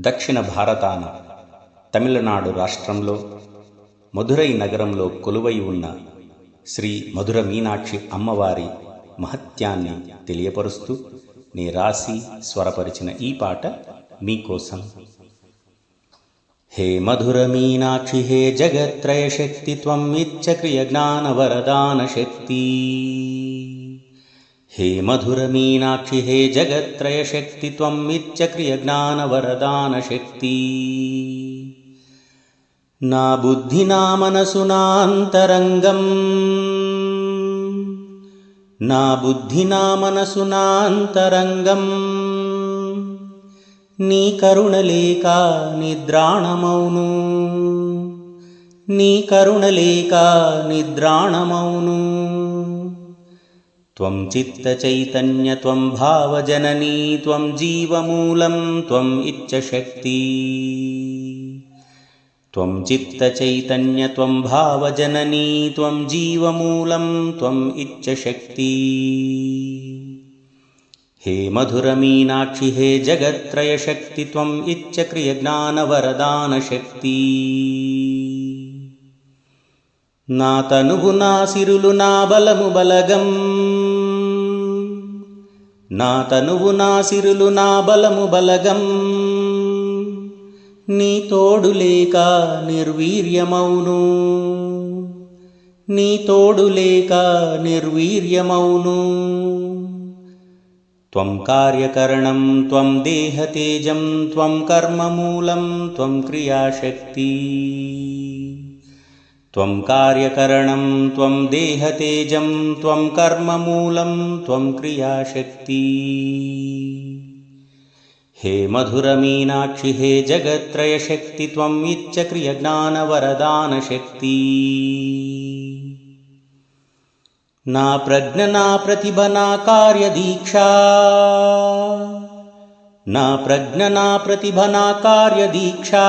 దక్షిణ భారతాన తమిళనాడు రాష్ట్రంలో మధురై నగరంలో కొలువై ఉన్న శ్రీ మధుర మీనాక్షి అమ్మవారి మహత్యాన్ని తెలియపరుస్తూ నే రాసి స్వరపరిచిన ఈ పాట మీకోసం. హే మధుర మీనాక్షి హే జగత్రయ శక్తి త్వం ఇచ్చ క్రియ మధుర మీనాక్షి హే త్వం జ్ఞాన వరదాన శక్తి. हे मधुरमीनाक्षि हे जगत्त्रयशक्ति त्वं नित्यक्रियज्ञानवरदानशक्ति। ना बुद्धिना मनसु नान्तरङ्गम् ना बुद्धिना मनसु जगत्त्रयशक्तित्वम् नीकरुणलेका निद्राणमौनु త్వం చిత్తచైతన్య త్వం భావజననీ త్వం జీవమూలం త్వం ఇచ్చశక్తి त्वं चित्तचैतन्य त्वं भावजननी त्वं जीवमूलं त्वम् इच्छशक्ति हे मधुरमीनाक्षि हे जगत्त्रयशक्ति त्वम् इच्छक्रियज्ञानवरदानशक्ति నా తనువు నా సిరులు నా బలము బలగం నా తనువు నా సిరులు నా బలము బలగం. నీ తోడు లేక నిర్వీర్యమౌను. నీ తోడు లేక నిర్వీర్యమౌను. త్వం కార్యకరణం త్వం దేహతేజం త్వం కర్మమూలం త్వం క్రియాశక్తి. त्वं कार्यकरणं त्वं देहतेजं त्वं कर्ममूलं त्वं क्रियाशक्ति। हे मधुरमीनाक्षि हे जगत्त्रयशक्ति त्वम् इच्छक्रियज्ञानवरदानशक्ति ना प्रज्ञ ना प्रतिभ ना कार्यदीक्षा। ना ना प्रतिभ ना कार्यदीक्षा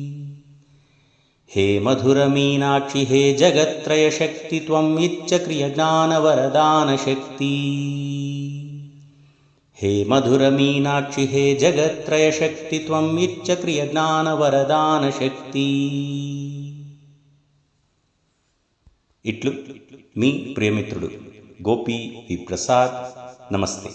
हे मधुरमीनाक्षि हे जगत्त्रयशक्ति त्वम् इच्छक्रियज्ञानवरदानशक्ति हे मधुरमीनाक्षि हे जगत्त्रयशक्ति त्वम् इच्छक्रियज्ञानवरदानशक्ति ఇట్లు మీ ప్రియమిత్రుడు గోపి వి ప్రసాద్ నమస్తే